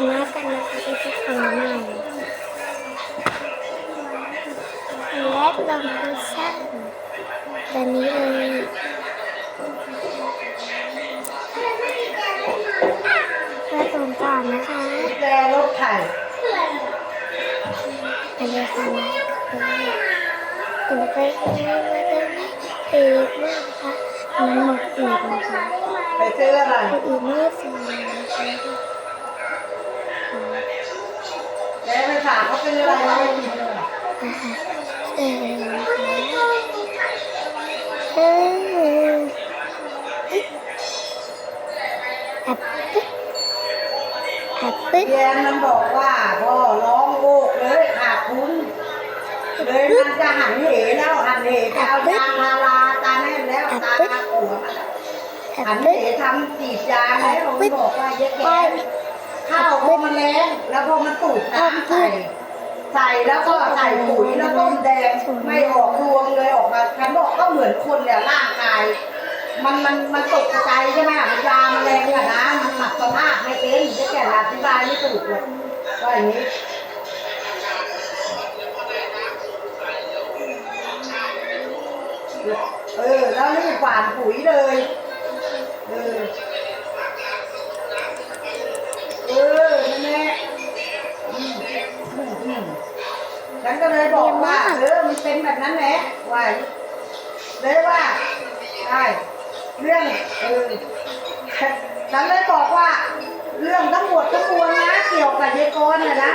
นหน้ากันนะคะไปที่จะทำใหม่และลองดูช่างตัวนี้เลยเพื่อตรงก่อนนะคะแกรถไถอันนี้ค่ะนะคือหนูไปเองว่าจะเองนะคะมันหมดอีกนะคะไปซื้ออะไรอีกไม่สิน แอปปึ๊บแอปปึ๊บแยนมันบอกว่าพ่อร้องโอกเลยขาดทุนเลยมันจะหันเหแล้วหันเหจะเอายางพาราตาแน่นแล้วตาหัวหันเหทำจีบยางแล้วมันบอกว่าเยอะแยะข้าวพอมันแรงแล้วพอมันตุ่น้ำใส่ ใส่แล้วก็ใส่ปุ๋ยแล้วต้มแดงไม่ออกรวงเลยออกมาฉันบอกก็เหมือนคนเนี่ยร่างกาย มันมันมันตกใจใช่ไหมมันยามันแรงอะนะมันหมักสภาพไม่เป็นจะแก่อธิบายไม่ถูกเลยว่าอย่างนี้เออแล้วรีบหว่านปุ๋ยเลย ฉันก็เลยบอกว่าเออมันเป็นแบบนั้นแหละว่าเลยว่าใช่เรื่องเออฉันเลยบอกว่าเรื่องทั้งหมดทั้งมวลนะเกี่ยวกับยายกรน่ะนะ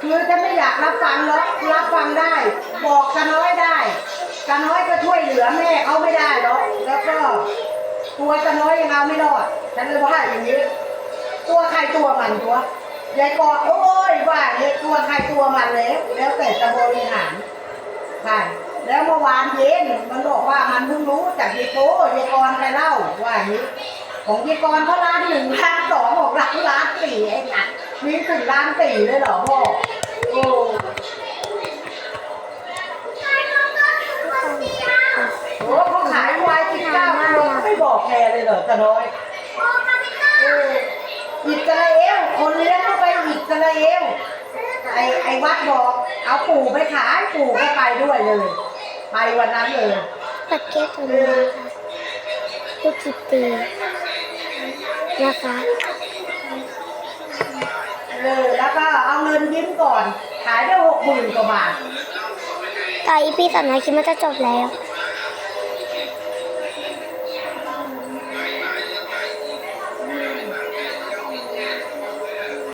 คือจะไม่อยากรับฟังหรอกรับฟังได้ บอกกันน้อยได้กันน้อยก็ช่วยเหลือแม่เขาไม่ได้หรอกแล้วก็ตัวกันน้อยยังเอาไม่รอดฉันเลยว่าอย่างนี้ ตัวใครตัวมันตัว ยายกอโอ้ยว่าเลยตัวใครตัวมันเลยแล้วแต่จะบริหารใช่แล้วเมื่อวานเย็นมันบอกว่ามันเพิ่งรู้จากยายโก้ยายกรไปเล่าว่านี้ของยายกรเขาล้านหนึ่งล้านสองของล้านล้านสี่เองอะมีถึงล้านสี่เลยเหรอพ่อโอ้โหเขาขายควายสิบเก้าโลไม่บอกแกเลยเหรอตะน้อย อออิสราเอลคนเลี้ยงเข้าไปอิสราเอลไอไอวัดบอก เอาปู่ไปขายปู่ก็ไปด้วยเลย ไปวันนั้นเลยปักเก็ตตัวนี้นะคะลูกกิตตีนะคะเออแล้วก็เอาเงินยิ้มก่อน ขายได้หกหมื่นกว่าบาทตอนอีพีสามนาคิดว่าจะจบแล้ว